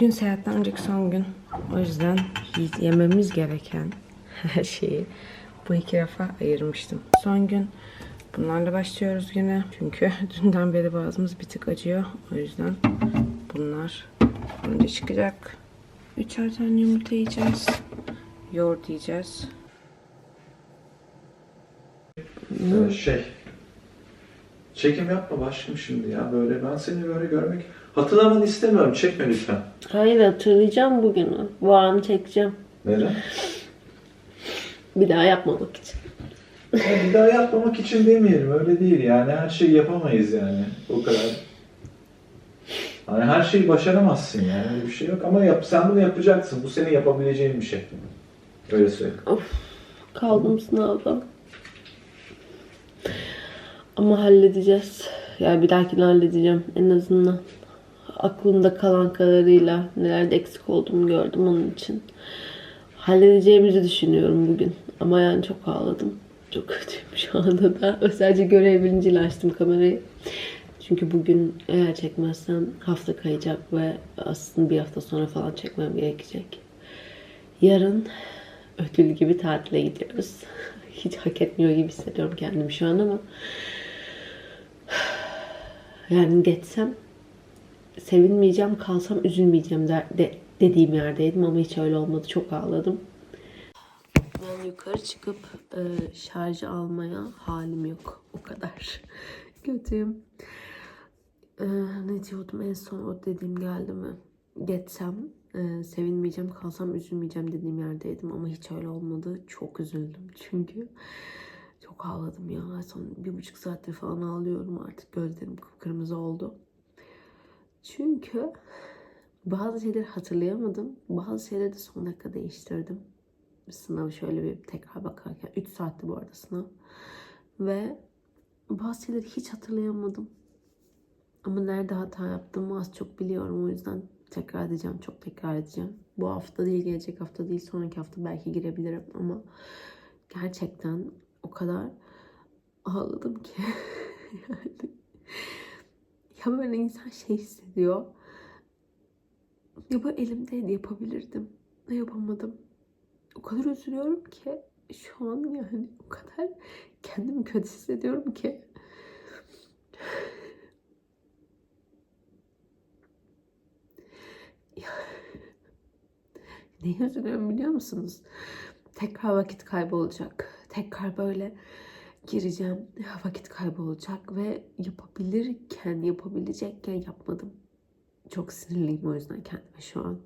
Bugün seyahatten önceki son gün. O yüzden yememiz gereken her şeyi bu iki rafa ayırmıştım. Son gün bunlarla başlıyoruz güne. Çünkü dünden beri boğazımız bir tık acıyor. O yüzden bunlar önce çıkacak. Üçer tane yumurta yiyeceğiz. Yoğurt yiyeceğiz. Ee, şey, çekim yapma başım şimdi ya böyle. Ben seni böyle görmek, hatırlamanı istemiyorum. Çekme lütfen. Hayır hatırlayacağım bugünü. Bu anı çekeceğim. Neden? Bir daha yapmamak için. Ya bir daha yapmamak için demeyelim. Öyle değil yani. Her şeyi yapamayız yani. O kadar. Hani her şeyi başaramazsın yani. Öyle bir şey yok. Ama yap, sen bunu yapacaksın. Bu senin yapabileceğin bir şey. Öyle söyleyeyim. Kaldım sınavda. Ama halledeceğiz. Yani bir dahakini halledeceğim en azından. Aklımda kalan kadarıyla nelerde eksik olduğumu gördüm onun için. Halledeceğimizi düşünüyorum bugün. Ama yani çok ağladım. Çok kötüyüm şu anda da. Özellikle görev bilinciyle açtım kamerayı. Çünkü bugün eğer çekmezsem hafta kayacak ve aslında bir hafta sonra falan çekmem gerekecek. Yarın ödül gibi tatile gidiyoruz. Hiç hak etmiyor gibi hissediyorum kendimi şu an ama yani geçsem sevinmeyeceğim, kalsam üzülmeyeceğim de, de- dediğim yerdeydim ama hiç öyle olmadı. Çok ağladım. Ben yukarı çıkıp e, şarjı almaya halim yok. O kadar kötüyüm. E, ne diyordum en son o dediğim geldi mi? Geçsem e, sevinmeyeceğim, kalsam üzülmeyeceğim dediğim yerdeydim ama hiç öyle olmadı. Çok üzüldüm çünkü çok ağladım ya. Son bir buçuk saattir falan ağlıyorum artık. Gözlerim kıpkırmızı oldu. Çünkü bazı şeyleri hatırlayamadım. Bazı şeyleri de son dakika değiştirdim. Sınavı şöyle bir tekrar bakarken. 3 saatti bu arada sınav. Ve bazı şeyleri hiç hatırlayamadım. Ama nerede hata yaptığımı az çok biliyorum. O yüzden tekrar edeceğim. Çok tekrar edeceğim. Bu hafta değil, gelecek hafta değil, sonraki hafta belki girebilirim. Ama gerçekten o kadar ağladım ki. yani ya böyle insan şey hissediyor. Ya bu elimdeydi yapabilirdim. Ne yapamadım. O kadar üzülüyorum ki şu an yani o kadar kendimi kötü hissediyorum ki. Neye üzülüyorum biliyor musunuz? Tekrar vakit kaybolacak. Tekrar böyle gireceğim. Vakit kaybolacak ve yapabilirken, yapabilecekken yapmadım. Çok sinirliyim o yüzden kendime şu an.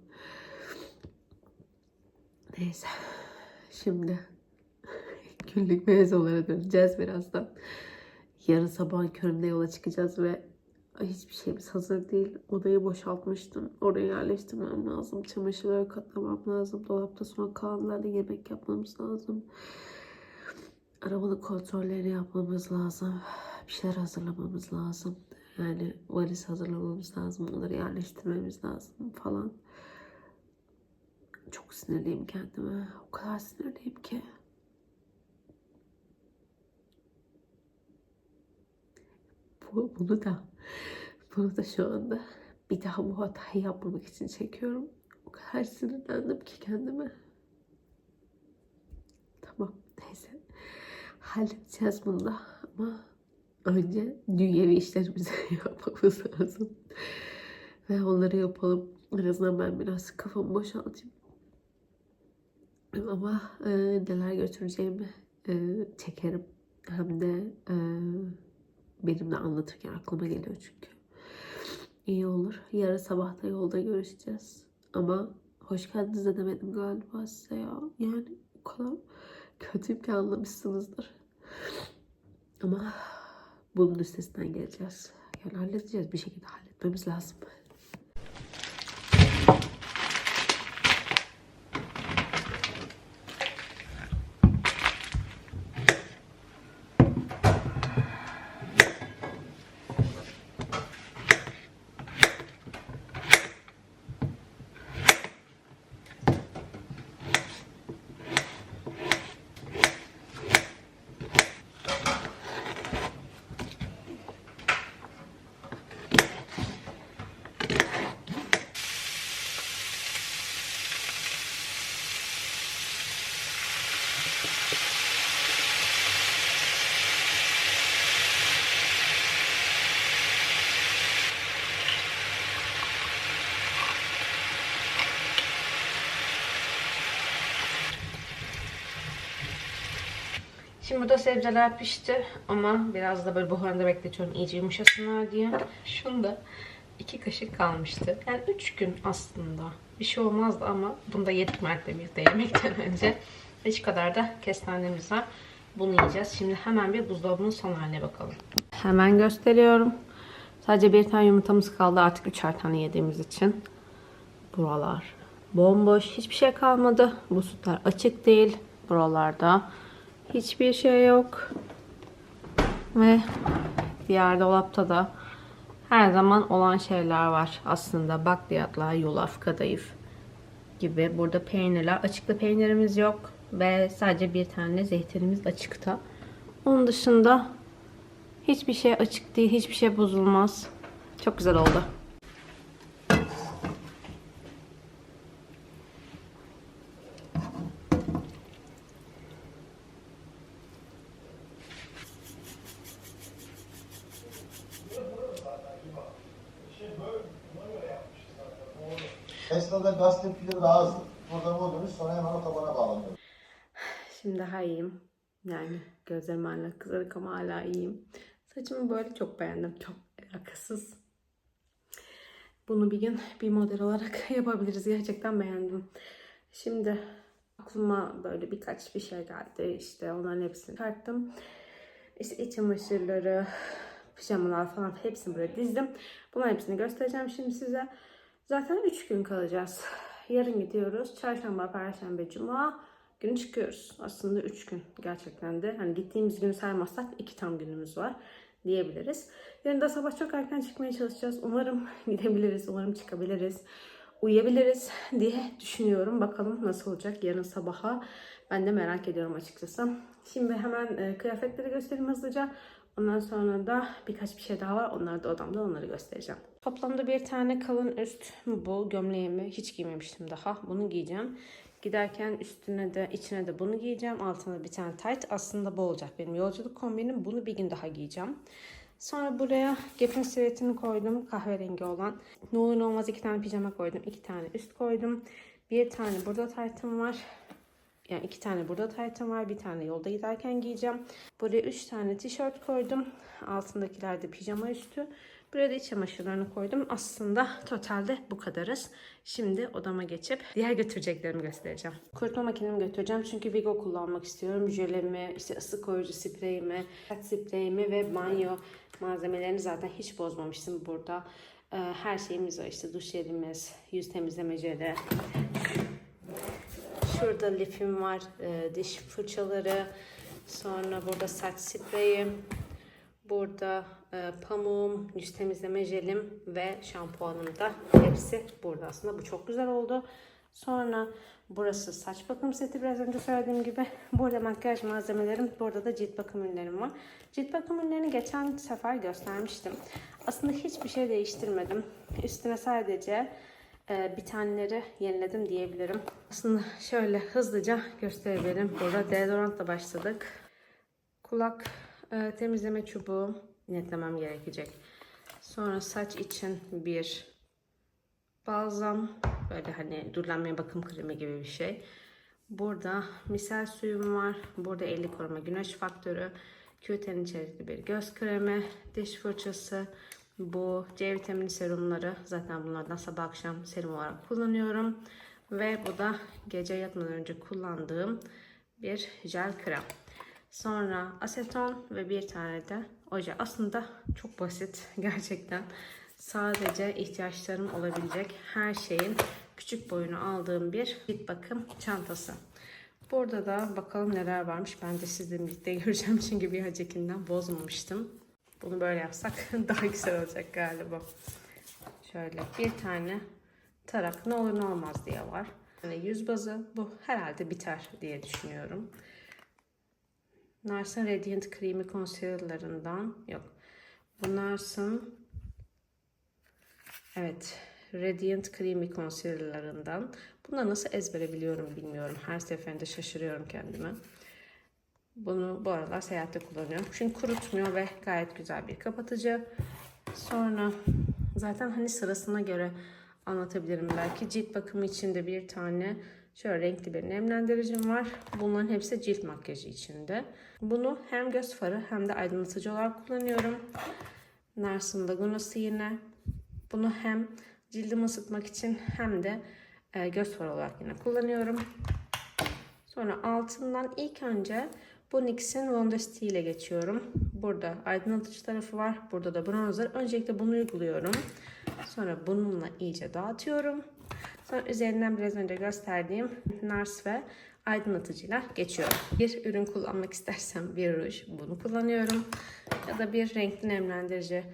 Neyse. Şimdi günlük mevzulara döneceğiz birazdan. Yarın sabah köründe yola çıkacağız ve hiçbir şeyimiz hazır değil. Odayı boşaltmıştım. Oraya yerleştirmem lazım. Çamaşırları katlamam lazım. Dolapta son kalanlarla yemek yapmamız lazım. Arabanın kontrollerini yapmamız lazım. Bir şeyler hazırlamamız lazım. Yani valiz hazırlamamız lazım. Onları yerleştirmemiz lazım falan. Çok sinirliyim kendime. O kadar sinirliyim ki. Bu, bunu da bunu da şu anda bir daha bu hatayı yapmamak için çekiyorum. O kadar sinirlendim ki kendime. Tamam. Halledeceğiz bunu da ama önce dünyevi işlerimizi yapmamız lazım. Ve onları yapalım. En azından ben biraz kafamı boşaltayım. Ama e, neler götüreceğimi e, çekerim. Hem de e, benimle anlatırken aklıma geliyor çünkü. İyi olur. Yarın sabah da yolda görüşeceğiz. Ama hoş geldiniz de demedim galiba size ya. Yani o kadar kötüyüm ki anlamışsınızdır. Ama bunun üstesinden geleceğiz. Yani halledeceğiz. Bir şekilde halletmemiz lazım. Şimdi burada sebzeler pişti ama biraz da böyle buharında bekletiyorum iyice yumuşasınlar diye. Şunda iki kaşık kalmıştı. Yani üç gün aslında. Bir şey olmazdı ama bunu da yedik Mert'le birlikte yemekten önce. Hiç kadar da kestanemiz var. Bunu yiyeceğiz. Şimdi hemen bir buzdolabının son haline bakalım. Hemen gösteriyorum. Sadece bir tane yumurtamız kaldı artık üçer tane yediğimiz için. Buralar bomboş. Hiçbir şey kalmadı. Bu sütler açık değil. Buralarda hiçbir şey yok. Ve diğer dolapta da her zaman olan şeyler var. Aslında bakliyatlar, yulaf, kadayıf gibi. Burada peynirler. Açıkta peynirimiz yok. Ve sadece bir tane zeytinimiz açıkta. Onun dışında hiçbir şey açık değil. Hiçbir şey bozulmaz. Çok güzel oldu. Tesla'da gazete pili daha hızlı. Burada modülü sonra hemen otobana bağlanıyor. Şimdi daha iyiyim. Yani gözlerim hala kızarık ama hala iyiyim. Saçımı böyle çok beğendim. Çok alakasız. Bunu bir gün bir model olarak yapabiliriz. Gerçekten beğendim. Şimdi aklıma böyle birkaç bir şey geldi. İşte onların hepsini çıkarttım. İşte iç çamaşırları, pijamalar falan hepsini böyle dizdim. Bunların hepsini göstereceğim şimdi size. Zaten 3 gün kalacağız. Yarın gidiyoruz. Çarşamba, Perşembe, Cuma günü çıkıyoruz. Aslında 3 gün gerçekten de. Hani gittiğimiz günü saymazsak 2 tam günümüz var diyebiliriz. Yarın da sabah çok erken çıkmaya çalışacağız. Umarım gidebiliriz, umarım çıkabiliriz. Uyuyabiliriz diye düşünüyorum. Bakalım nasıl olacak yarın sabaha. Ben de merak ediyorum açıkçası. Şimdi hemen e, kıyafetleri göstereyim hızlıca. Ondan sonra da birkaç bir şey daha var. Onları da odamda onları göstereceğim. Toplamda bir tane kalın üst bu gömleğimi hiç giymemiştim daha. Bunu giyeceğim. Giderken üstüne de içine de bunu giyeceğim. Altına bir tane tight. Aslında bu olacak benim yolculuk kombinim. Bunu bir gün daha giyeceğim. Sonra buraya Gap'in sivetini koydum. Kahverengi olan. Ne olur ne olmaz iki tane pijama koydum. iki tane üst koydum. Bir tane burada tight'ım var. Yani iki tane burada taytım var. Bir tane yolda giderken giyeceğim. Buraya üç tane tişört koydum. Altındakiler de pijama üstü. Buraya da iç çamaşırlarını koydum. Aslında totalde bu kadarız. Şimdi odama geçip diğer götüreceklerimi göstereceğim. Kurutma makinemi götüreceğim. Çünkü Vigo kullanmak istiyorum. Jölemi, işte ısı koruyucu spreyimi, kat spreyimi ve banyo malzemelerini zaten hiç bozmamıştım burada. Ee, Her şeyimiz var. İşte duş jelimiz, yüz temizleme jeli, Şurada lifim var, e, diş fırçaları. Sonra burada saç spreyi. Burada e, pamuğum, yüz temizleme jelim ve şampuanım da hepsi burada aslında. Bu çok güzel oldu. Sonra burası saç bakım seti biraz önce söylediğim gibi. Burada makyaj malzemelerim, burada da cilt bakım ürünlerim var. Cilt bakım ürünlerini geçen sefer göstermiştim. Aslında hiçbir şey değiştirmedim. Üstüne sadece bir taneleri yeniledim diyebilirim. Aslında şöyle hızlıca gösterebilirim. Burada deodorantla başladık. Kulak e, temizleme çubuğu netlemem gerekecek. Sonra saç için bir balzam. Böyle hani durulanmaya bakım kremi gibi bir şey. Burada misal suyum var. Burada 50 koruma güneş faktörü. Q10 içerikli bir göz kremi, diş fırçası, bu C vitamini serumları zaten bunlardan sabah akşam serum olarak kullanıyorum. Ve bu da gece yatmadan önce kullandığım bir jel krem. Sonra aseton ve bir tane de oje. Aslında çok basit gerçekten. Sadece ihtiyaçlarım olabilecek her şeyin küçük boyunu aldığım bir cilt bakım çantası. Burada da bakalım neler varmış. Ben de sizle birlikte göreceğim çünkü bir öncekinden bozmamıştım. Bunu böyle yapsak daha güzel olacak galiba. Şöyle bir tane tarak ne olur ne olmaz diye var. Yani yüz bazı bu herhalde biter diye düşünüyorum. Nars'ın Radiant Creamy Concealer'larından yok. Bu Nars'ın evet Radiant Creamy Concealer'larından. Bunları nasıl ezbere biliyorum bilmiyorum. Her seferinde şaşırıyorum kendime. Bunu bu aralar seyahatte kullanıyorum. Çünkü kurutmuyor ve gayet güzel bir kapatıcı. Sonra zaten hani sırasına göre anlatabilirim belki. Cilt bakımı için de bir tane şöyle renkli bir nemlendiricim var. Bunların hepsi cilt makyajı içinde. Bunu hem göz farı hem de aydınlatıcı olarak kullanıyorum. Nars'ın Laguna'sı yine. Bunu hem cildimi ısıtmak için hem de e, göz farı olarak yine kullanıyorum. Sonra altından ilk önce bu NYX'in Wonder Steel ile geçiyorum. Burada aydınlatıcı tarafı var. Burada da bronzer. Öncelikle bunu uyguluyorum. Sonra bununla iyice dağıtıyorum. Sonra üzerinden biraz önce gösterdiğim NARS ve aydınlatıcıyla geçiyorum. Bir ürün kullanmak istersem bir ruj bunu kullanıyorum. Ya da bir renkli nemlendirici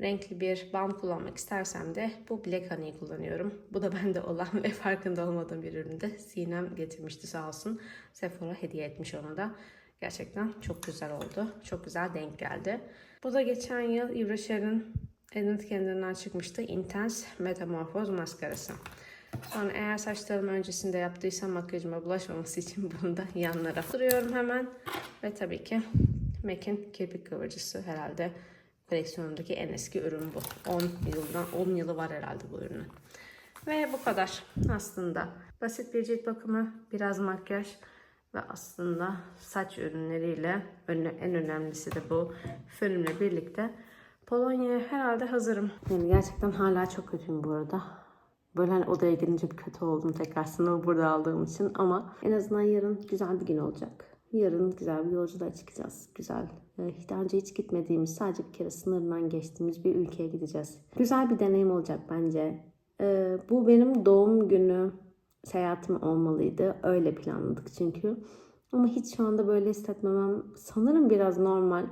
renkli bir balm kullanmak istersem de bu Black Honey'i kullanıyorum. Bu da bende olan ve farkında olmadığım bir üründe. Sinem getirmişti sağ olsun. Sephora hediye etmiş ona da. Gerçekten çok güzel oldu. Çok güzel denk geldi. Bu da geçen yıl Yves Rocher'in Edit kendinden çıkmıştı. Intense Metamorphoz maskarası. Sonra eğer saçlarım öncesinde yaptıysam makyajıma bulaşmaması için bunu da yanlara sürüyorum hemen. Ve tabii ki MAC'in kirpik kıvırcısı herhalde koleksiyonumdaki en eski ürün bu. 10 yıldan 10 yılı var herhalde bu ürünün. Ve bu kadar aslında. Basit bir cilt bakımı, biraz makyaj ve aslında saç ürünleriyle en önemlisi de bu fönümle birlikte Polonya'ya herhalde hazırım. Yani gerçekten hala çok kötüyüm bu arada. Böyle hani odaya gidince bir kötü oldum tekrar sınavı burada aldığım için ama en azından yarın güzel bir gün olacak. Yarın güzel bir yolculuğa çıkacağız. Güzel. Ee, Daha önce hiç gitmediğimiz, sadece bir kere sınırından geçtiğimiz bir ülkeye gideceğiz. Güzel bir deneyim olacak bence. Ee, bu benim doğum günü seyahatim olmalıydı. Öyle planladık çünkü. Ama hiç şu anda böyle hissetmemem sanırım biraz normal.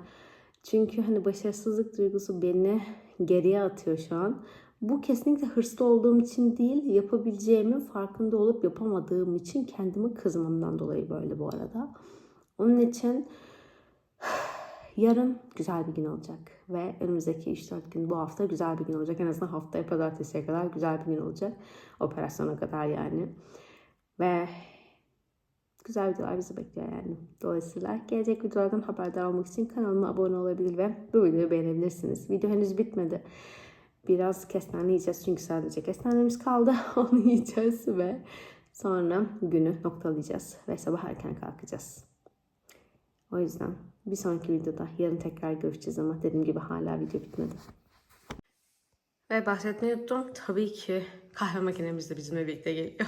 Çünkü hani başarısızlık duygusu beni geriye atıyor şu an. Bu kesinlikle hırslı olduğum için değil, yapabileceğimin farkında olup yapamadığım için kendimi kızmamdan dolayı böyle bu arada. Onun için yarın güzel bir gün olacak ve önümüzdeki 3-4 gün bu hafta güzel bir gün olacak. En azından haftaya pazartesiye kadar güzel bir gün olacak. Operasyona kadar yani. Ve güzel videolar bizi bekliyor yani. Dolayısıyla gelecek videolardan haberdar olmak için kanalıma abone olabilir ve bu videoyu beğenebilirsiniz. Video henüz bitmedi. Biraz kestane yiyeceğiz çünkü sadece kestanemiz kaldı. Onu yiyeceğiz ve sonra günü noktalayacağız ve sabah erken kalkacağız. O yüzden bir sonraki videoda yarın tekrar görüşeceğiz ama dediğim gibi hala video bitmedi. Ve bahsetmeyi unuttum. Tabii ki kahve makinemiz de bizimle birlikte geliyor.